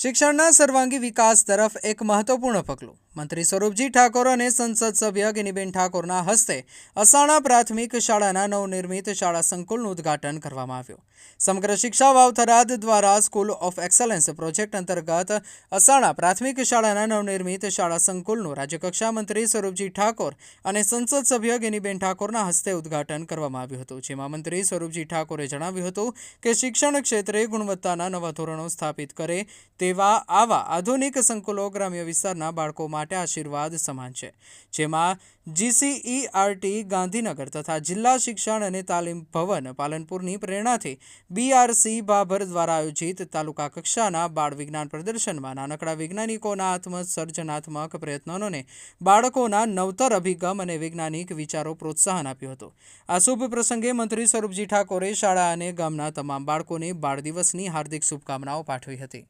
શિક્ષણના સર્વાંગી વિકાસ તરફ એક મહત્વપૂર્ણ પગલું. મંત્રી સ્વરૂપજી ઠાકોર અને સંસદ સભ્ય ગિનીબેન ઠાકોરના હસ્તે અસાણા પ્રાથમિક શાળાના નવનિર્મિત શાળા સંકુલનું ઉદ્ઘાટન કરવામાં આવ્યું. સમગ્ર શિક્ષા વાવ થરાદ દ્વારા સ્કૂલ ઓફ એક્સલન્સ પ્રોજેક્ટ અંતર્ગત અસાણા પ્રાથમિક શાળાના નવનિર્મિત શાળા સંકુલનું રાજ્યકક્ષા મંત્રી સ્વરૂપજી ઠાકોર અને સંસદ સભ્ય ગિનીબેન ઠાકોરના હસ્તે ઉદ્ઘાટન કરવામાં આવ્યું હતું. જેમાં મંત્રી સ્વરૂપજી ઠાકોરે જણાવ્યું હતું કે શિક્ષણ ક્ષેત્રે ગુણવત્તાના નવા ધોરણો સ્થાપિત કરે તેવા આવા આધુનિક સંકુલો ગ્રામ્ય વિસ્તારના બાળકો માટે આશીર્વાદ સમાન છે. જેમાં જીસીઈઆરટી ગાંધીનગર તથા જિલ્લા શિક્ષણ અને તાલીમ ભવન પાલનપુરની પ્રેરણાથી બીઆરસી બાભર દ્વારા આયોજિત તાલુકા કક્ષાના બાળ વિજ્ઞાન પ્રદર્શનમાં નાનકડા વૈજ્ઞાનિકોના આત્મસર્જનાત્મક પ્રયત્નોને બાળકોના નવતર અભિગમ અને વૈજ્ઞાનિક વિચારો પ્રોત્સાહન આપ્યું હતું. આ શુભ પ્રસંગે મંત્રી સ્વરૂપજી ઠાકોરે શાળા અને ગામના તમામ બાળકોને બાળ દિવસની હાર્દિક શુભકામનાઓ પાઠવી હતી.